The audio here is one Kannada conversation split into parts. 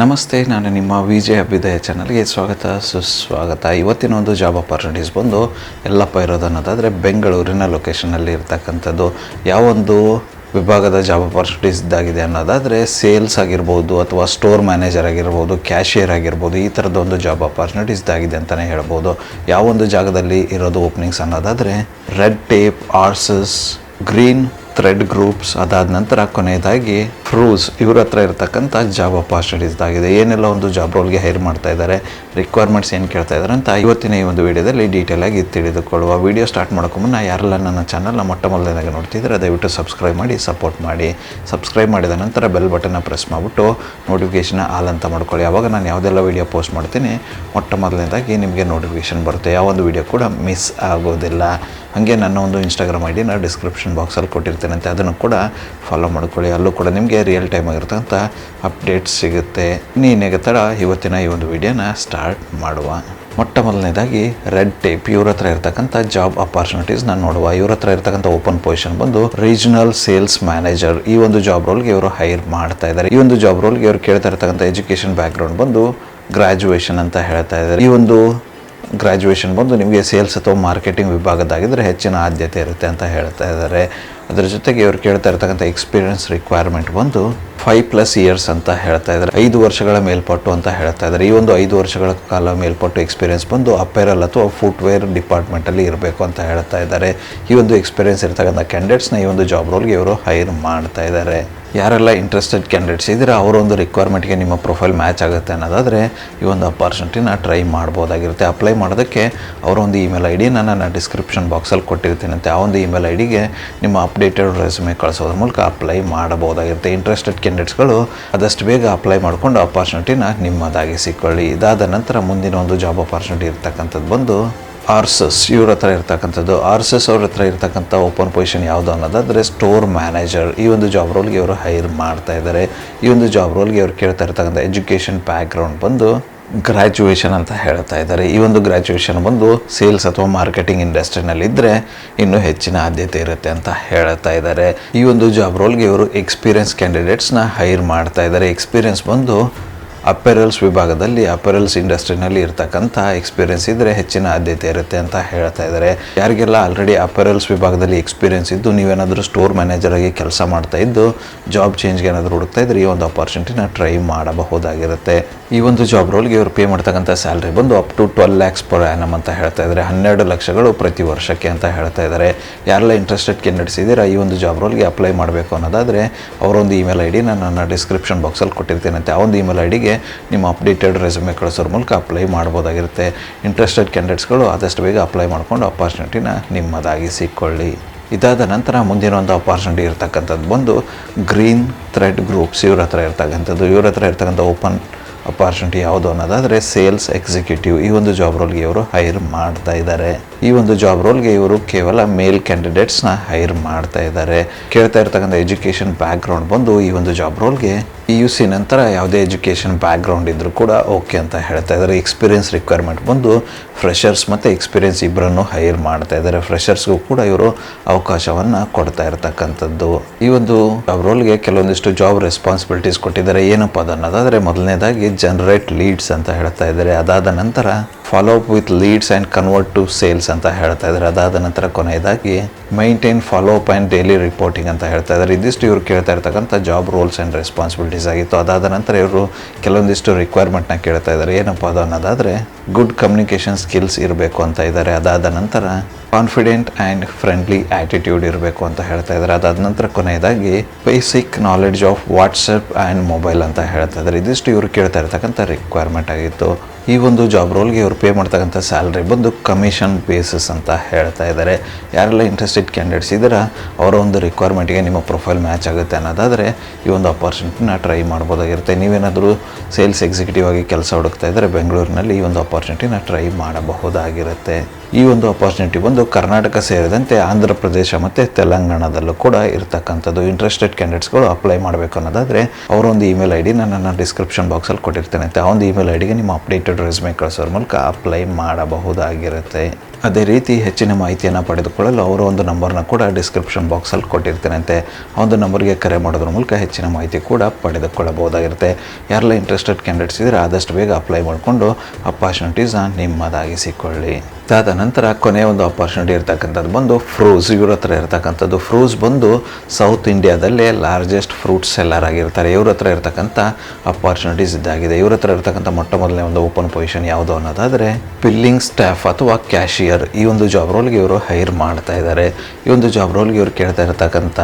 ನಮಸ್ತೆ, ನಾನು ನಿಮ್ಮ ವಿ ಜೆ ಅಭ್ಯುದಯ ಚಾನಲ್ಗೆ ಸ್ವಾಗತ, ಸುಸ್ವಾಗತ. ಇವತ್ತಿನ ಒಂದು ಜಾಬ್ ಅಪರ್ಚುನಿಟೀಸ್ ಬಂದು ಎಲ್ಲಪ್ಪ ಇರೋದು ಅನ್ನೋದಾದರೆ ಬೆಂಗಳೂರಿನ ಲೊಕೇಶನಲ್ಲಿ ಇರ್ತಕ್ಕಂಥದ್ದು. ಯಾವೊಂದು ವಿಭಾಗದ ಜಾಬ್ ಅಪರ್ಚುನಿಟೀಸ್ ಇದ್ದಾಗಿದೆ ಅನ್ನೋದಾದರೆ ಸೇಲ್ಸ್ ಆಗಿರ್ಬೋದು ಅಥವಾ ಸ್ಟೋರ್ ಮ್ಯಾನೇಜರ್ ಆಗಿರ್ಬೋದು ಕ್ಯಾಶಿಯರ್ ಆಗಿರ್ಬೋದು, ಈ ಥರದ ಒಂದು ಜಾಬ್ ಅಪರ್ಚುನಿಟೀಸ್ ಇದ್ದಾಗಿದೆ ಅಂತಲೇ ಹೇಳ್ಬೋದು. ಯಾವೊಂದು ಜಾಗದಲ್ಲಿ ಇರೋದು ಓಪನಿಂಗ್ಸ್ ಅನ್ನೋದಾದರೆ ರೆಡ್ ಟೇಪ್ ಆರ್ಸಸ್ ಗ್ರೀನ್ ಥ್ರೆಡ್ ಗ್ರೂಪ್ಸ್ ಅದಾದ ನಂತರ ಕೊನೆಯದಾಗಿ ಫ್ರೂಸ್ ಇವ್ರ ಹತ್ರ ಇರತಕ್ಕಂಥ ಜಾಬ್ ಆಪರ್ಚುನಿಟೀಸ್ ಆಗಿದೆ. ಏನೆಲ್ಲ ಒಂದು ಜಾಬ್ ರೋಲ್ಗೆ ಹೈರ್ ಮಾಡ್ತಾ ಇದ್ದಾರೆ ರಿಕ್ವೈರ್ಮೆಂಟ್ಸ್ ಏನು ಕೇಳ್ತಾ ಇದ್ದಾರೆ ಅಂತ ಇವತ್ತಿನ ಈ ಒಂದು ವಿಡಿಯೋದಲ್ಲಿ ಆಗಿ ತಿಳಿದುಕೊಳ್ಳುವ. ವಿಡಿಯೋ ಸ್ಟಾರ್ಟ್ ಮುನ್ನ ಯಾರೆಲ್ಲ ನನ್ನ ಚಾನಲ್ನ ಮೊಟ್ಟ ಮೊದಲನೇದಾಗ ನೋಡ್ತಿದ್ದಾರೆ ದಯವಿಟ್ಟು ಸಬ್ಸ್ಕ್ರೈಬ್ ಮಾಡಿ ಸಪೋರ್ಟ್ ಮಾಡಿ. ಸಬ್ಸ್ಕ್ರೈಬ್ ಮಾಡಿದ ನಂತರ ಬೆಲ್ ಬಟನ್ನ ಪ್ರೆಸ್ ಮಾಡಿಬಿಟ್ಟು ನೋಟಿಫಿಕೇಷನ್ ಆಲ್ ಅಂತ ಮಾಡ್ಕೊಳ್ಳಿ. ಅವಾಗ ನಾನು ಯಾವುದೆಲ್ಲ ವಿಡಿಯೋ ಪೋಸ್ಟ್ ಮಾಡ್ತೀನಿ, ಮೊಟ್ಟ ಮೊದಲನೇದಾಗಿ ನಿಮಗೆ ನೋಟಿಫಿಕೇಷನ್ ಬರುತ್ತೆ. ಯಾವೊಂದು ವಿಡಿಯೋ ಕೂಡ ಮಿಸ್ ಆಗೋದಿಲ್ಲ. ಹಾಗೆ ನನ್ನ ಒಂದು ಇನ್ಸ್ಟಾಗ್ರಾಮ್ ಐ ಡಿನ ಡಿಸ್ಕ್ರಿಪ್ಷನ್ ಬಾಕ್ಸಲ್ಲಿ ಕೊಟ್ಟಿರ್ತೇನಂತೆ ಅದನ್ನು ಕೂಡ ಫಾಲೋ ಮಾಡ್ಕೊಳ್ಳಿ. ಅಲ್ಲೂ ಕೂಡ ನಿಮಗೆ ರಿಯಲ್ ಟೈಮ್ ಆಗಿರ್ತಕ್ಕಂಥ ಅಪ್ಡೇಟ್ಸ್ ಸಿಗುತ್ತೆ. ನೀನೇಗೆ ತಡ, ಇವತ್ತಿನ ಈ ಒಂದು ವಿಡಿಯೋನ ಸ್ಟಾರ್ಟ್ ಮಾಡುವ. ಮೊಟ್ಟ ಮೊದಲನೇದಾಗಿ ರೆಡ್ ಟೇಪ್ ಇವ್ರ ಹತ್ರ ಇರ್ತಕ್ಕಂಥ ಜಾಬ್ ಅಪಾರ್ಚುನಿಟೀಸ್ ನಾನು ನೋಡುವ. ಇವ್ರ ಹತ್ರ ಇರ್ತಕ್ಕಂಥ ಓಪನ್ ಪೊಸಿಷನ್ ಬಂದು ರೀಜನಲ್ ಸೇಲ್ಸ್ ಮ್ಯಾನೇಜರ್ ಈ ಒಂದು ಜಾಬ್ ರೋಲ್ಗೆ ಇವರು ಹೈರ್ ಮಾಡ್ತಾ ಇದ್ದಾರೆ. ಈ ಒಂದು ಜಾಬ್ ರೋಲ್ಗೆ ಇವರು ಕೇಳ್ತಾ ಇರ್ತಕ್ಕಂಥ ಎಜುಕೇಷನ್ ಬ್ಯಾಕ್ಗ್ರೌಂಡ್ ಬಂದು ಗ್ರಾಜುಯೇಷನ್ ಅಂತ ಹೇಳ್ತಾ ಇದ್ದಾರೆ. ಈ ಒಂದು ಗ್ರ್ಯಾಜುಯೇಷನ್ ಬಂದು ನಿಮಗೆ ಸೇಲ್ಸ್ ಅಥವಾ ಮಾರ್ಕೆಟಿಂಗ್ ವಿಭಾಗದಾಗಿದ್ದರೆ ಹೆಚ್ಚಿನ ಆದ್ಯತೆ ಇರುತ್ತೆ ಅಂತ ಹೇಳ್ತಾ ಇದ್ದಾರೆ. ಅದರ ಜೊತೆಗೆ ಇವರು ಕೇಳ್ತಾ ಇರ್ತಕ್ಕಂಥ ಎಕ್ಸ್ಪೀರಿಯನ್ಸ್ ರಿಕ್ವೈರ್ಮೆಂಟ್ ಬಂದು ಫೈವ್ ಪ್ಲಸ್ ಇಯರ್ಸ್ ಅಂತ ಹೇಳ್ತಾ ಇದ್ದಾರೆ. ಐದು ವರ್ಷಗಳ ಮೇಲ್ಪಟ್ಟು ಅಂತ ಹೇಳ್ತಾ ಇದ್ದಾರೆ. ಈ ಒಂದು ಐದು ವರ್ಷಗಳ ಕಾಲ ಮೇಲ್ಪಟ್ಟು ಎಕ್ಸ್ಪೀರಿಯನ್ಸ್ ಬಂದು ಅಪೇರಲ್ ಅಥವಾ ಫುಟ್ವೇರ್ ಡಿಪಾರ್ಟ್ಮೆಂಟಲ್ಲಿ ಇರಬೇಕು ಅಂತ ಹೇಳ್ತಾ ಇದ್ದಾರೆ. ಈ ಒಂದು ಎಕ್ಸ್ಪೀರಿಯನ್ಸ್ ಇರ್ತಕ್ಕಂಥ ಕ್ಯಾಂಡಿಡೇಟ್ಸ್ನ ಈ ಒಂದು ಜಾಬ್ ರೋಲ್ಗೆ ಇವರು ಹೈರ್ ಮಾಡ್ತಾ ಇದ್ದಾರೆ. ಯಾರೆಲ್ಲ ಇಂಟ್ರೆಸ್ಟೆಡ್ ಕ್ಯಾಂಡಿಡೇಟ್ಸ್ ಇದ್ದೀರಾ, ಅವರೊಂದು ರಿಕ್ವೈರ್ಮೆಂಟ್ಗೆ ನಿಮ್ಮ ಪ್ರೊಫೈಲ್ ಮ್ಯಾಚ್ ಆಗುತ್ತೆ ಅನ್ನೋದಾದರೆ ಈ ಒಂದು ಅಪಾರ್ಚುನಿಟಿನ ಟ್ರೈ ಮಾಡ್ಬೋದಾಗಿರುತ್ತೆ. ಅಪ್ಲೈ ಮಾಡೋದಕ್ಕೆ ಅವರೊಂದು ಇಮೇಲ್ ಐ ಡಿನ ನಾನು ಡಿಸ್ಕ್ರಿಪ್ಷನ್ ಬಾಕ್ಸಲ್ಲಿ ಕೊಟ್ಟಿರ್ತೀನಂತೆ. ಆ ಒಂದು ಇಮೇಲ್ ಐ ಡಿಗೆ ನಿಮ್ಮ ಅಪ್ಡೇಟೆಡ್ ರೆಸ್ಯೂಮೆ ಕಳಿಸೋದ್ರ ಮೂಲಕ ಅಪ್ಲೈ ಮಾಡಬಹುದಾಗಿರುತ್ತೆ. ಇಂಟ್ರೆಸ್ಟೆಡ್ ಕ್ಯಾಂಡಿಡೇಟ್ಸ್ಗಳು ಆದಷ್ಟು ಬೇಗ ಅಪ್ಲೈ ಮಾಡಿಕೊಂಡು ಅಪಾರ್ಚುನಿಟಿನ ನಿಮ್ಮದಾಗಿಸಿಕೊಳ್ಳಿ. ಇದಾದ ನಂತರ ಮುಂದಿನ ಒಂದು ಜಾಬ್ ಅಪಾರ್ಚುನಿಟಿ ಇರ್ತಕ್ಕಂಥದ್ದು ಬಂದು ಆರ್ಸಸ್, ಇವ್ರ ಹತ್ರ ಇರ್ತಕ್ಕಂಥದ್ದು, ಆರ್ಸಸ್ ಅವ್ರ ಹತ್ರ ಇರ್ತಕ್ಕಂಥ ಓಪನ್ ಪೊಸಿಷನ್ ಯಾವುದು ಅನ್ನೋದಾದರೆ ಸ್ಟೋರ್ ಮ್ಯಾನೇಜರ್ ಈ ಒಂದು ಜಾಬ್ ರೋಲ್ಗೆ ಇವರು ಹೈರ್ ಮಾಡ್ತಾ ಇದ್ದಾರೆ ಈ ಒಂದು ಜಾಬ್ ರೋಲ್ಗೆ ಇವರು ಕೇಳ್ತಾ ಇರ್ತಕ್ಕಂಥ ಎಜುಕೇಷನ್ ಬ್ಯಾಕ್ಗ್ರೌಂಡ್ ಬಂದು ಗ್ರ್ಯಾಜುಯೇಷನ್ ಅಂತ ಹೇಳ್ತಾ ಇದ್ದಾರೆ ಈ ಒಂದು ಗ್ರ್ಯಾಜುಯೇಷನ್ ಬಂದು ಸೇಲ್ಸ್ ಅಥವಾ ಮಾರ್ಕೆಟಿಂಗ್ ಇಂಡಸ್ಟ್ರಿನಲ್ಲಿ ಇದ್ದರೆ ಇನ್ನೂ ಹೆಚ್ಚಿನ ಆದ್ಯತೆ ಇರುತ್ತೆ ಅಂತ ಹೇಳ್ತಾ ಇದ್ದಾರೆ ಈ ಒಂದು ಜಾಬ್ ರೋಲ್ಗೆ ಇವರು ಎಕ್ಸ್ಪೀರಿಯನ್ಸ್ ಕ್ಯಾಂಡಿಡೇಟ್ಸ್ನ ಹೈರ್ ಮಾಡ್ತಾ ಇದ್ದಾರೆ ಎಕ್ಸ್ಪೀರಿಯನ್ಸ್ ಬಂದು ಅಪೆರಲ್ಸ್ ವಿಭಾಗದಲ್ಲಿ ಅಪೆರಲ್ಸ್ ಇಂಡಸ್ಟ್ರಿನಲ್ಲಿ ಇರ್ತಕ್ಕಂಥ ಎಕ್ಸ್ಪೀರಿಯೆನ್ಸ್ ಇದ್ದರೆ ಹೆಚ್ಚಿನ ಆದ್ಯತೆ ಇರುತ್ತೆ ಅಂತ ಹೇಳ್ತಾ ಇದ್ದಾರೆ ಯಾರಿಗೆಲ್ಲ ಆಲ್ರೆಡಿ ಅಪೆರಲ್ಸ್ ವಿಭಾಗದಲ್ಲಿ ಎಕ್ಸ್ಪೀರಿಯನ್ಸ್ ಇದ್ದು ನೀವೇನಾದರೂ ಸ್ಟೋರ್ ಮ್ಯಾನೇಜರ್ ಆಗಿ ಕೆಲಸ ಮಾಡ್ತಾ ಇದ್ದು ಜಾಬ್ ಚೇಂಜ್ಗೆ ಏನಾದರೂ ಹುಡುಕ್ತಾ ಇದ್ರೆ ಈ ಒಂದು ಅಪಾರ್ಚುನಿಟಿನ ಟ್ರೈ ಮಾಡಬಹುದಾಗಿರುತ್ತೆ. ಈ ಒಂದು ಜಾಬ್ ರೋಲ್ಗೆ ಇವರು ಪೇ ಮಾಡ್ತಕ್ಕಂಥ ಸ್ಯಾಲ್ರಿ ಬಂದು up to twelve lakhs per annum ಅಂತ ಹೇಳ್ತಾ ಇದ್ದಾರೆ ಹನ್ನೆರಡು ಲಕ್ಷಗಳು ಪ್ರತಿ ವರ್ಷಕ್ಕೆ ಅಂತ ಹೇಳ್ತಾ ಇದ್ದಾರೆ ಯಾರೆಲ್ಲ ಇಂಟ್ರೆಸ್ಟೆಡ್ ಕ್ಯಾಂಡಿಡೇಟ್ಸ್ ಈ ಒಂದು ಜಾಬ್ ರೋಲ್ಗೆ ಅಪ್ಲೈ ಮಾಡಬೇಕು ಅನ್ನೋದಾದರೆ ಅವರೊಂದು ಇಮೇಲ್ ಐ ಡಿನ ನಾನು ನನ್ನ ಡಿಸ್ಕ್ರಿಪ್ಷನ್ ಬಾಕ್ಸಲ್ಲಿ ಕೊಟ್ಟಿರ್ತೀನಂತೆ ಆ ಒಂದು ಇಮೇಲ್ ಐ ಡಿಗೆ ನಿಮ್ಮ ಅಪ್ಡೇಟೆಡ್ ರೆಸ್ಯೂಮೆ ಕಳಿಸೋದ್ರ ಮೂಲಕ ಅಪ್ಲೈ ಮಾಡ್ಬೋದಾಗಿರುತ್ತೆ. ಇಂಟ್ರೆಸ್ಟೆಡ್ ಕ್ಯಾಂಡಿಡೇಟ್ಸ್ಗಳು ಆದಷ್ಟು ಬೇಗ ಅಪ್ಲೈ ಮಾಡಿಕೊಂಡು ಅಪಾರ್ಚುನಿಟಿನ ನಿಮ್ಮದಾಗಿಸಿಕೊಳ್ಳಿ. ಇದಾದ ನಂತರ ಮುಂದಿನ ಒಂದು ಅಪಾರ್ಚುನಿಟಿ ಇರ್ತಕ್ಕಂಥದ್ದು ಬಂದು ಗ್ರೀನ್ ಥ್ರೆಡ್ ಗ್ರೂಪ್ಸ್ ಇವ್ರ ಹತ್ರ ಇರ್ತಕ್ಕಂಥದ್ದು. ಇವ್ರ ಹತ್ರ ಇರ್ತಕ್ಕಂಥ ಓಪನ್ ಅಪಾರ್ಚುನಿಟಿ ಯಾವುದು ಅನ್ನೋದಾದರೆ ಸೇಲ್ಸ್ ಎಕ್ಸಿಕ್ಯೂಟಿವ್ ಈ ಒಂದು ಜಾಬ್ ರೋಲ್ಗೆ ಇವರು ಹೈರ್ ಮಾಡ್ತಾ ಇದ್ದಾರೆ. ಈ ಒಂದು ಜಾಬ್ ರೋಲ್ಗೆ ಇವರು ಕೇವಲ ಮೇಲ್ ಕ್ಯಾಂಡಿಡೇಟ್ಸ್ನ ಹೈರ್ ಮಾಡ್ತಾ ಇದ್ದಾರೆ. ಕೇಳ್ತಾ ಇರ್ತಕ್ಕಂಥ ಎಜುಕೇಷನ್ ಬ್ಯಾಕ್ಗ್ರೌಂಡ್ ಬಂದು ಈ ಒಂದು ಜಾಬ್ ರೋಲ್ಗೆ ಪಿ ಯು ಸಿ ನಂತರ ಯಾವುದೇ ಎಜುಕೇಷನ್ ಬ್ಯಾಕ್ಗ್ರೌಂಡ್ ಇದ್ದರೂ ಕೂಡ ಓಕೆ ಅಂತ ಹೇಳ್ತಾ ಇದ್ದಾರೆ. ಎಕ್ಸ್ಪೀರಿಯನ್ಸ್ ರಿಕ್ವೈರ್ಮೆಂಟ್ ಬಂದು ಫ್ರೆಷರ್ಸ್ ಮತ್ತು ಎಕ್ಸ್ಪೀರಿಯನ್ಸ್ ಇಬ್ಬರನ್ನು ಹೈರ್ ಮಾಡ್ತಾ ಇದ್ದಾರೆ. ಫ್ರೆಷರ್ಸ್ಗೂ ಕೂಡ ಇವರು ಅವಕಾಶವನ್ನು ಕೊಡ್ತಾ ಇರತಕ್ಕಂಥದ್ದು. ಈ ಒಂದು ಜಾಬ್ ರೋಲ್ಗೆ ಕೆಲವೊಂದಿಷ್ಟು ಜಾಬ್ ರೆಸ್ಪಾನ್ಸಿಬಿಲಿಟೀಸ್ ಕೊಟ್ಟಿದ್ದಾರೆ. ಏನಪ್ಪ ಅದನ್ನೋದಾದರೆ ಮೊದಲನೇದಾಗಿ ಜನರೇಟ್ ಲೀಡ್ಸ್ ಅಂತ ಹೇಳ್ತಾ ಇದ್ದಾರೆ. ಅದಾದ ನಂತರ follow up with leads and convert to sales ಅಂತ ಹೇಳ್ತಾ ಇದ್ದಾರೆ. ಅದಾದ ನಂತರ ಕೊನೆಯದಾಗಿ maintain follow up and daily reporting ಅಂತ ಹೇಳ್ತಾ ಇದ್ದಾರೆ. ಇದಿಷ್ಟು ಇವರು ಕೇಳ್ತಾ ಇರ್ತಕ್ಕಂಥ ಜಾಬ್ ರೋಲ್ಸ್ ಆ್ಯಂಡ್ ರೆಸ್ಪಾನ್ಸಿಬಿಲಿಟೀಸ್ ಆಗಿತ್ತು. ಅದಾದ ನಂತರ ಇವರು ಕೆಲವೊಂದಿಷ್ಟು ರಿಕ್ವೈರ್ಮೆಂಟ್ನ ಕೇಳ್ತಾ ಇದ್ದಾರೆ. ಏನಪ್ಪ ಅದು ಅನ್ನೋದಾದರೆ ಗುಡ್ ಕಮ್ಯುನಿಕೇಷನ್ ಸ್ಕಿಲ್ಸ್ ಇರಬೇಕು ಅಂತ ಇದ್ದಾರೆ. ಅದಾದ ನಂತರ ಕಾನ್ಫಿಡೆಂಟ್ ಆ್ಯಂಡ್ ಫ್ರೆಂಡ್ಲಿ ಆ್ಯಟಿಟ್ಯೂಡ್ ಇರಬೇಕು ಅಂತ ಹೇಳ್ತಾ ಇದ್ದಾರೆ. ಅದಾದ ನಂತರ ಕೊನೆಯದಾಗಿ basic knowledge of WhatsApp and mobile ಅಂತ ಹೇಳ್ತಾ ಇದ್ದಾರೆ. ಇದಿಷ್ಟು ಇವರು ಕೇಳ್ತಾ ಇರ್ತಕ್ಕಂಥ ರಿಕ್ವೈರ್ಮೆಂಟ್ ಆಗಿತ್ತು. ಈ ಒಂದು ಜಾಬ್ ರೋಲ್ಗೆ ಇವರು ಪೇ ಮಾಡ್ತಕ್ಕಂಥ ಸ್ಯಾಲ್ರಿ ಬಂದು ಕಮಿಷನ್ ಬೇಸಸ್ ಅಂತ ಹೇಳ್ತಾ ಇದ್ದಾರೆ ಯಾರೆಲ್ಲ ಇಂಟ್ರೆಸ್ಟೆಡ್ ಕ್ಯಾಂಡಿಡೇಟ್ಸ್ ಇದ್ದೀರಾ, ಅವರ ಒಂದು ರಿಕ್ವೈರ್ಮೆಂಟ್ಗೆ ನಿಮ್ಮ ಪ್ರೊಫೈಲ್ ಮ್ಯಾಚ್ ಆಗುತ್ತೆ ಅನ್ನೋದಾದರೆ ಈ ಒಂದು ಅಪರ್ಚುನಿಟಿನ ಟ್ರೈ ಮಾಡ್ಬೋದಾಗಿರುತ್ತೆ. ನೀವೇನಾದರೂ ಸೇಲ್ಸ್ ಎಕ್ಸಿಕ್ಯೂಟಿವ್ ಆಗಿ ಕೆಲಸ ಹುಡುಕ್ತಾ ಇದ್ದರೆ ಬೆಂಗಳೂರಿನಲ್ಲಿ ಈ ಒಂದು ಅಪರ್ಚುನಿಟಿನ ಟ್ರೈ ಮಾಡಬಹುದಾಗಿರುತ್ತೆ. ಈ ಒಂದು ಅಪಾರ್ಚುನಿಟಿ ಬಂದು ಕರ್ನಾಟಕ ಸೇರಿದಂತೆ ಆಂಧ್ರ ಪ್ರದೇಶ ಮತ್ತು ತೆಲಂಗಾಣದಲ್ಲೂ ಕೂಡ ಇರ್ತಕ್ಕಂಥದ್ದು. ಇಂಟ್ರೆಸ್ಟೆಡ್ ಕ್ಯಾಂಡಿಡೇಟ್ಸ್ಗಳು ಅಪ್ಲೈ ಮಾಡಬೇಕು ಅನ್ನೋದಾದರೆ ಅವರೊಂದು ಇಮೇಲ್ ಐ ಡಿ ನಾನು ನನ್ನ ಡಿಸ್ಕ್ರಿಪ್ಷನ್ ಬಾಕ್ಸಲ್ಲಿ ಕೊಟ್ಟಿರ್ತೇನೆ. ಆ ಒಂದು ಇಮೇಲ್ ಐ ಡಿಗೆ ನಿಮ್ಮ ಅಪ್ಡೇಟೆಡ್ ರೆಸ್ಯೂಮೆ ಕಳಿಸೋರ ಮೂಲಕ ಅಪ್ಲೈ ಮಾಡಬಹುದಾಗಿರುತ್ತೆ. ಅದೇ ರೀತಿ ಹೆಚ್ಚಿನ ಮಾಹಿತಿಯನ್ನು ಪಡೆದುಕೊಳ್ಳಲು ಅವರ ಒಂದು ನಂಬರ್ನ ಕೂಡ ಡಿಸ್ಕ್ರಿಪ್ಷನ್ ಬಾಕ್ಸಲ್ಲಿ ಕೊಟ್ಟಿರ್ತೇನೆ ಆ ಒಂದು ನಂಬರ್ಗೆ ಕರೆ ಮಾಡೋದ್ರ ಮೂಲಕ ಹೆಚ್ಚಿನ ಮಾಹಿತಿ ಕೂಡ ಪಡೆದುಕೊಳ್ಳಬಹುದಾಗಿರುತ್ತೆ. ಯಾರೆಲ್ಲ ಇಂಟ್ರೆಸ್ಟೆಡ್ ಕ್ಯಾಂಡಿಡೇಟ್ಸ್ ಇದ್ದರೆ, ಆದಷ್ಟು ಬೇಗ ಅಪ್ಲೈ ಮಾಡಿಕೊಂಡು ಅಪಾರ್ಚುನಿಟೀಸ್ನ ನಿಮ್ಮದಾಗಿಸಿಕೊಳ್ಳಿ. ಅದಾದ ನಂತರ ಕೊನೆಯ ಒಂದು ಆಪರ್ಚುನಿಟಿ ಇರ್ತಕ್ಕಂಥದ್ದು ಬಂದು ಫ್ರೂಸ್ ಇವ್ರ ಹತ್ರ ಇರ್ತಕ್ಕಂಥದ್ದು ಫ್ರೂಸ್ ಬಂದು ಸೌತ್ ಇಂಡಿಯಾದಲ್ಲೇ ಲಾರ್ಜೆಸ್ಟ್ ಫ್ರೂಟ್ ಸೆಲ್ಲರ್ ಆಗಿರ್ತಾರೆ. ಇವ್ರ ಹತ್ರ ಇರ್ತಕ್ಕಂಥ ಅಪಾರ್ಚುನಿಟೀಸ್ ಇದ್ದಾಗಿದೆ. ಇವ್ರ ಹತ್ರ ಇರ್ತಕ್ಕಂಥ ಮೊಟ್ಟ ಮೊದಲನೇ ಒಂದು ಓಪನ್ ಪೊಸಿಷನ್ ಯಾವುದು ಅನ್ನೋದಾದರೆ ಬಿಲ್ಲಿಂಗ್ ಸ್ಟಾಫ್ ಅಥವಾ ಕ್ಯಾಶಿಯರ್ ಈ ಒಂದು ಜಾಬ್ ರೋಲ್ಗೆ ಇವರು ಹೈರ್ ಮಾಡ್ತಾ ಇದ್ದಾರೆ ಈ ಒಂದು ಜಾಬ್ ರೋಲ್ಗೆ ಇವರು ಕೇಳ್ತಾ ಇರ್ತಕ್ಕಂಥ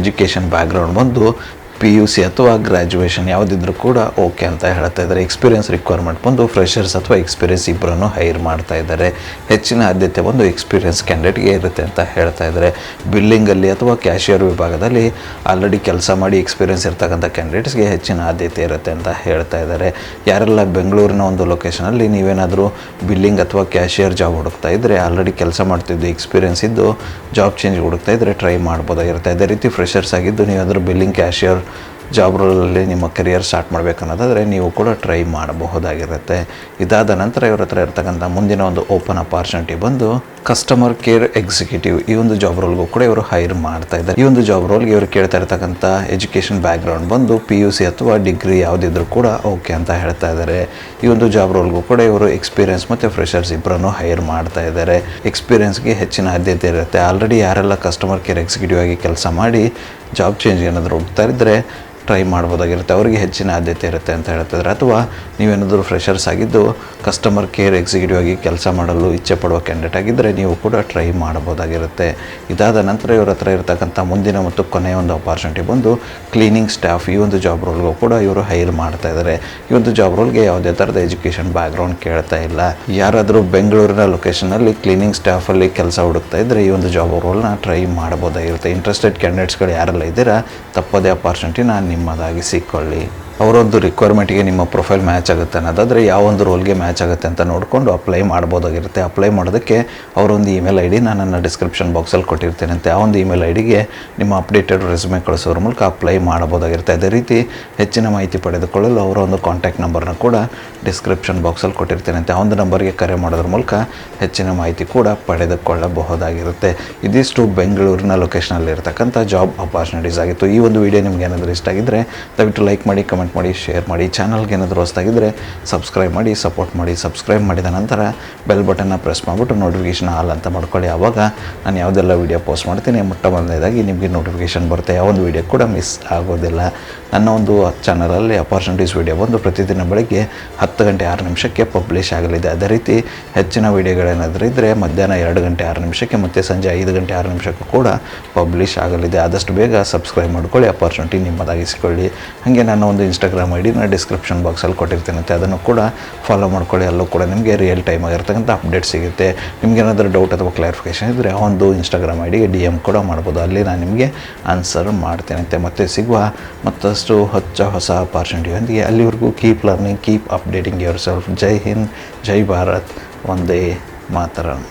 ಎಜುಕೇಷನ್ ಬ್ಯಾಕ್ಗ್ರೌಂಡ್ ಬಂದು ಪಿ ಯು ಸಿ ಅಥವಾ ಗ್ರ್ಯಾಜುಯೇಷನ್ ಯಾವುದಿದ್ರೂ ಕೂಡ ಓಕೆ ಅಂತ ಹೇಳ್ತಾ ಇದ್ದಾರೆ. ಎಕ್ಸ್ಪೀರಿಯನ್ಸ್ ರಿಕ್ವೈರ್ಮೆಂಟ್ ಬಂದು ಫ್ರೆಷರ್ಸ್ ಅಥವಾ ಎಕ್ಸ್ಪೀರಿಯನ್ಸ್ ಇಬ್ಬರನ್ನು ಹೈರ್ ಮಾಡ್ತಾ ಇದ್ದಾರೆ. ಹೆಚ್ಚಿನ ಆದ್ಯತೆ ಬಂದು ಎಕ್ಸ್ಪೀರಿಯನ್ಸ್ ಕ್ಯಾಂಡಿಡೇಟ್ಗೆ ಇರುತ್ತೆ ಅಂತ ಹೇಳ್ತಾ ಇದ್ದಾರೆ. ಬಿಲ್ಲಿಂಗಲ್ಲಿ ಅಥವಾ ಕ್ಯಾಶಿಯರ್ ವಿಭಾಗದಲ್ಲಿ ಆಲ್ರೆಡಿ ಕೆಲಸ ಮಾಡಿ ಎಕ್ಸ್ಪೀರಿಯನ್ಸ್ ಇರ್ತಕ್ಕಂಥ ಕ್ಯಾಂಡಿಡೇಟ್ಸ್ಗೆ ಹೆಚ್ಚಿನ ಆದ್ಯತೆ ಇರುತ್ತೆ ಅಂತ ಹೇಳ್ತಾ ಇದ್ದಾರೆ. ಯಾರೆಲ್ಲ ಬೆಂಗಳೂರಿನ ಒಂದು ಲೊಕೇಶನಲ್ಲಿ ನೀವೇನಾದರೂ ಬಿಲ್ಲಿಂಗ್ ಅಥವಾ ಕ್ಯಾಶಿಯರ್ ಜಾಬ್ ಹುಡುಕ್ತಾ ಇದ್ದರೆ ಆಲ್ರೆಡಿ ಕೆಲಸ ಮಾಡ್ತಿದ್ದು ಎಕ್ಸ್ಪೀರಿಯನ್ಸ್ ಇದ್ದು ಜಾಬ್ ಚೇಂಜ್ ಹುಡುಕ್ತಾ ಇದ್ದರೆ ಟ್ರೈ ಮಾಡ್ಬೋದಾಗಿರುತ್ತೆ. ಅದೇ ರೀತಿ ಫ್ರೆಷರ್ಸ್ ಆಗಿದ್ದು ನೀವಾದರೂ ಬಿಲ್ಲಿಂಗ್ ಕ್ಯಾಶಿಯರ್ ಜಾಬ್ ರೋಲಲ್ಲಿ ನಿಮ್ಮ ಕೆರಿಯರ್ ಸ್ಟಾರ್ಟ್ ಮಾಡಬೇಕನ್ನೋದಾದರೆ ನೀವು ಕೂಡ ಟ್ರೈ ಮಾಡಬಹುದಾಗಿರುತ್ತೆ. ಇದಾದ ನಂತರ ಇವ್ರ ಹತ್ರ ಇರ್ತಕ್ಕಂಥ ಮುಂದಿನ ಒಂದು ಓಪನ್ ಅಪಾರ್ಚುನಿಟಿ ಬಂದು ಕಸ್ಟಮರ್ ಕೇರ್ ಎಕ್ಸಿಕ್ಯೂಟಿವ್ ಈ ಒಂದು ಜಾಬ್ ರೋಲ್ಗೂ ಕೂಡ ಇವರು ಹೈರ್ ಮಾಡ್ತಾ ಇದ್ದಾರೆ. ಈ ಒಂದು ಜಾಬ್ ರೋಲ್ಗೆ ಇವರು ಕೇಳ್ತಾ ಇರ್ತಕ್ಕಂಥ ಎಜುಕೇಷನ್ ಬ್ಯಾಕ್ಗ್ರೌಂಡ್ ಬಂದು ಪಿ ಯು ಸಿ ಅಥವಾ ಡಿಗ್ರಿ ಯಾವುದಿದ್ರು ಕೂಡ ಓಕೆ ಅಂತ ಹೇಳ್ತಾ ಇದ್ದಾರೆ. ಈ ಒಂದು ಜಾಬ್ ರೋಲ್ಗೂ ಕೂಡ ಇವರು ಎಕ್ಸ್ಪೀರಿಯನ್ಸ್ ಮತ್ತು ಫ್ರೆಷರ್ಸ್ ಇಬ್ಬರನ್ನು ಹೈರ್ ಮಾಡ್ತಾ ಇದ್ದಾರೆ. ಎಕ್ಸ್ಪೀರಿಯನ್ಸ್ಗೆ ಹೆಚ್ಚಿನ ಆದ್ಯತೆ ಇರುತ್ತೆ. ಆಲ್ರೆಡಿ ಯಾರೆಲ್ಲ ಕಸ್ಟಮರ್ ಕೇರ್ ಎಕ್ಸಿಕ್ಯೂಟಿವ್ ಆಗಿ ಕೆಲಸ ಮಾಡಿ ಜಾಬ್ ಚೇಂಜ್ ಏನಾದರೂ ಹೋಗ್ತಾ ಇದ್ದರೆ ಟ್ರೈ ಮಾಡ್ಬೋದಾಗಿರುತ್ತೆ. ಅವರಿಗೆ ಹೆಚ್ಚಿನ ಆದ್ಯತೆ ಇರುತ್ತೆ ಅಂತ ಹೇಳ್ತಿದ್ದಾರೆ ಅಥವಾ ನೀವೇನಾದರೂ ಫ್ರೆಷರ್ಸ್ ಆಗಿದ್ದು ಕಸ್ಟಮರ್ ಕೇರ್ ಎಕ್ಸಿಕ್ಯೂಟಿವ್ ಆಗಿ ಕೆಲಸ ಮಾಡಲು ಇಚ್ಛೆ ಪಡುವ ಕ್ಯಾಂಡಿಡೇಟ್ ಆಗಿದ್ದರೆ ನೀವು ಕೂಡ ಟ್ರೈ ಮಾಡಬಹುದಾಗಿರುತ್ತೆ. ಇದಾದ ನಂತರ ಇವ್ರ ಹತ್ರ ಇರತಕ್ಕಂಥ ಮುಂದಿನ ಮತ್ತು ಕೊನೆಯ ಒಂದು ಅಪಾರ್ಚುನಿಟಿ ಬಂದು ಕ್ಲೀನಿಂಗ್ ಸ್ಟಾಫ್ ಈ ಒಂದು ಜಾಬ್ ರೋಲ್ಗೂ ಕೂಡ ಇವರು ಹೈರ್ ಮಾಡ್ತಾ ಇದ್ದಾರೆ ಈ ಒಂದು ಜಾಬ್ ರೋಲ್ಗೆ ಯಾವುದೇ ಥರದ ಎಜುಕೇಷನ್ ಬ್ಯಾಕ್ಗ್ರೌಂಡ್ ಕೇಳ್ತಾ ಇಲ್ಲ. ಯಾರಾದರೂ ಬೆಂಗಳೂರಿನ ಲೊಕೇಶನಲ್ಲಿ ಕ್ಲೀನಿಂಗ್ ಸ್ಟಾಫಲ್ಲಿ ಕೆಲಸ ಹುಡುಕ್ತಾ ಇದ್ದರೆ ಈ ಒಂದು ಜಾಬ್ ರೋಲ್ನ ಟ್ರೈ ಮಾಡ್ಬೋದಾಗಿರುತ್ತೆ ಇಂಟ್ರೆಸ್ಟೆಡ್ ಕ್ಯಾಂಡಿಡೇಟ್ಸ್ಗಳು ಯಾರೆಲ್ಲ ಇದ್ದೀರಾ, ತಪ್ಪದೇ ನಿಮ್ಮದಾಗಿ ನಿಮ್ಮದಾಗಿಸಿಕೊಳ್ಳಿ ಅವರೊಂದು ರಿಕ್ವೈರ್ಮೆಂಟ್ಗೆ ನಿಮ್ಮ ಪ್ರೊಫೈಲ್ ಮ್ಯಾಚ್ ಆಗುತ್ತೆ ಅನ್ನೋದಾದರೆ ಯಾವೊಂದು ರೋಲ್ಗೆ ಮ್ಯಾಚ್ ಆಗುತ್ತೆ ಅಂತ ನೋಡಿಕೊಂಡು ಅಪ್ಲೈ ಮಾಡ್ಬೋದಾಗಿರುತ್ತೆ. ಅಪ್ಲೈ ಮಾಡೋದಕ್ಕೆ ಅವರೊಂದು ಇಮೇಲ್ ಐ ಡಿ ನಾನು ನನ್ನ ಡಿಸ್ಕ್ರಿಪ್ಷನ್ ಬಾಕ್ಸಲ್ಲಿ ಕೊಟ್ಟಿರ್ತೇನೆ ಅಂತ ಆ ಒಂದು ಇಮೇಲ್ ಐ ಡಿಗೆ ನಿಮ್ಮ ಅಪ್ಡೇಟೆಡ್ ರೆಸ್ಯೂಮೆ ಕಳಿಸೋದ್ರ ಮೂಲಕ ಅಪ್ಲೈ ಮಾಡ್ಬೋದಾಗಿರುತ್ತೆ ಅದೇ ರೀತಿ ಹೆಚ್ಚಿನ ಮಾಹಿತಿ ಪಡೆದುಕೊಳ್ಳಲು ಅವರ ಒಂದು ಕಾಂಟ್ಯಾಕ್ಟ್ ನಂಬರ್ನ ಕೂಡ ಡಿಸ್ಕ್ರಿಪ್ಷನ್ ಬಾಕ್ಸಲ್ಲಿ ಕೊಟ್ಟಿರ್ತೇನೆ ಅಂತ ಆ ಒಂದು ನಂಬರ್ಗೆ ಕರೆ ಮಾಡೋದ್ರ ಮೂಲಕ ಹೆಚ್ಚಿನ ಮಾಹಿತಿ ಕೂಡ ಪಡೆದುಕೊಳ್ಳಬಹುದಾಗಿರುತ್ತೆ. ಇದಿಷ್ಟು ಬೆಂಗಳೂರಿನ ಲೊಕೇಶನಲ್ಲಿ ಇರತಕ್ಕಂಥ ಜಾಬ್ ಅಪಾರ್ಚುನಿಟೀಸ್ ಆಗಿತ್ತು. ಈ ಒಂದು ವಿಡಿಯೋ ನಿಮ್ಗೆ ಏನಾದರೂ ಇಷ್ಟ ಆಗಿದ್ದರೆ ದಯವಿಟ್ಟು ಲೈಕ್ ಮಾಡಿ ಕಮೆಂಟ್ ಮಾಡಿ ಶೇರ್ ಮಾಡಿ ಚಾನಲ್ಗೆ ಏನಾದರೂ ಹೊಸದಾಗಿದ್ದರೆ ಸಬ್ಸ್ಕ್ರೈಬ್ ಮಾಡಿ ಸಪೋರ್ಟ್ ಮಾಡಿ ಸಬ್ಸ್ಕ್ರೈಬ್ ಮಾಡಿದ ನಂತರ ಬೆಲ್ ಬಟನ್ನ ಪ್ರೆಸ್ ಮಾಡಿಬಿಟ್ಟು ನೋಟಿಫಿಕೇಷನ್ ಆಲ್ ಅಂತ ಮಾಡ್ಕೊಳ್ಳಿ. ಆವಾಗ ನಾನು ಯಾವುದೆಲ್ಲ ವೀಡಿಯೋ ಪೋಸ್ಟ್ ಮಾಡ್ತೀನಿ, ಮೊಟ್ಟ ಮೊದಲನೇದಾಗಿ ನಿಮಗೆ ನೋಟಿಫಿಕೇಷನ್ ಬರುತ್ತೆ. ಯಾವ ಒಂದು ವೀಡಿಯೋ ಕೂಡ ಮಿಸ್ ಆಗೋದಿಲ್ಲ. ನನ್ನ ಒಂದು ಚಾನಲಲ್ಲಿ ಅಪಾರ್ಚುನಿಟೀಸ್ ವೀಡಿಯೋ ಬಂದು ಪ್ರತಿದಿನ ಬೆಳಗ್ಗೆ ಹತ್ತು ಗಂಟೆ ಆರು ನಿಮಿಷಕ್ಕೆ ಪಬ್ಲಿಷ್ ಆಗಲಿದೆ. ಅದೇ ರೀತಿ ಹೆಚ್ಚಿನ ವೀಡಿಯೋಗಳೇನಾದರೂ ಇದ್ದರೆ ಮಧ್ಯಾಹ್ನ ಎರಡು ಗಂಟೆ ಆರು ನಿಮಿಷಕ್ಕೆ ಮತ್ತು ಸಂಜೆ ಐದು ಗಂಟೆ ಆರು ನಿಮಿಷಕ್ಕೂ ಕೂಡ ಪಬ್ಲಿಷ್ ಆಗಲಿದೆ. ಆದಷ್ಟು ಬೇಗ ಸಬ್ಸ್ಕ್ರೈಬ್ ಮಾಡ್ಕೊಳ್ಳಿ ಅಪಾರ್ಚುನಿಟಿ ನಿಮ್ಮದಾಗಿಸಿಕೊಳ್ಳಿ. ಹಾಗೆ ನನ್ನ ಒಂದು ಇನ್ಸ್ಟಾಗ್ರಾಮ್ ಐ ನಾನು ಡಿಸ್ಕ್ರಿಪ್ಷನ್ ಬಾಕ್ಸಲ್ಲಿ ಕೊಟ್ಟಿರ್ತೀನಂತೆ ಅದನ್ನು ಕೂಡ ಫಾಲೋ ಮಾಡ್ಕೊಳ್ಳಿ. ಅಲ್ಲೂ ಕೂಡ ನಿಮಗೆ ರಿಯಲ್ ಟೈಮ್ ಆಗಿರ್ತಕ್ಕಂಥ ಅಪ್ಡೇಟ್ ಸಿಗುತ್ತೆ. ನಿಮ್ಗೆ ಏನಾದರೂ ಡೌಟ್ ಅಥವಾ ಕ್ಲಾರಿಫಿಕೇಷನ್ ಇದ್ದರೆ ಒಂದು ಇನ್ಸ್ಟಾಗ್ರಾಮ್ ಐ ಡಿಗೆ ಡಿ ಎಂ ಕೂಡ ಮಾಡ್ಬೋದು. ಅಲ್ಲಿ ನಾನು ನಿಮಗೆ ಆನ್ಸರ್ ಮಾಡ್ತೇನಂತೆ ಮತ್ತೆ ಸಿಗುವ ಮತ್ತಷ್ಟು ಹೊಚ್ಚ ಹೊಸ ಅಪಾರ್ಚುನಿಟಿಯೊಂದಿಗೆ ಅಲ್ಲಿವರೆಗೂ keep learning keep updating yourself ಜೈ ಹಿಂದ್, ಜೈ ಭಾರತ್. ಒಂದೇ ಮಾತರಂ.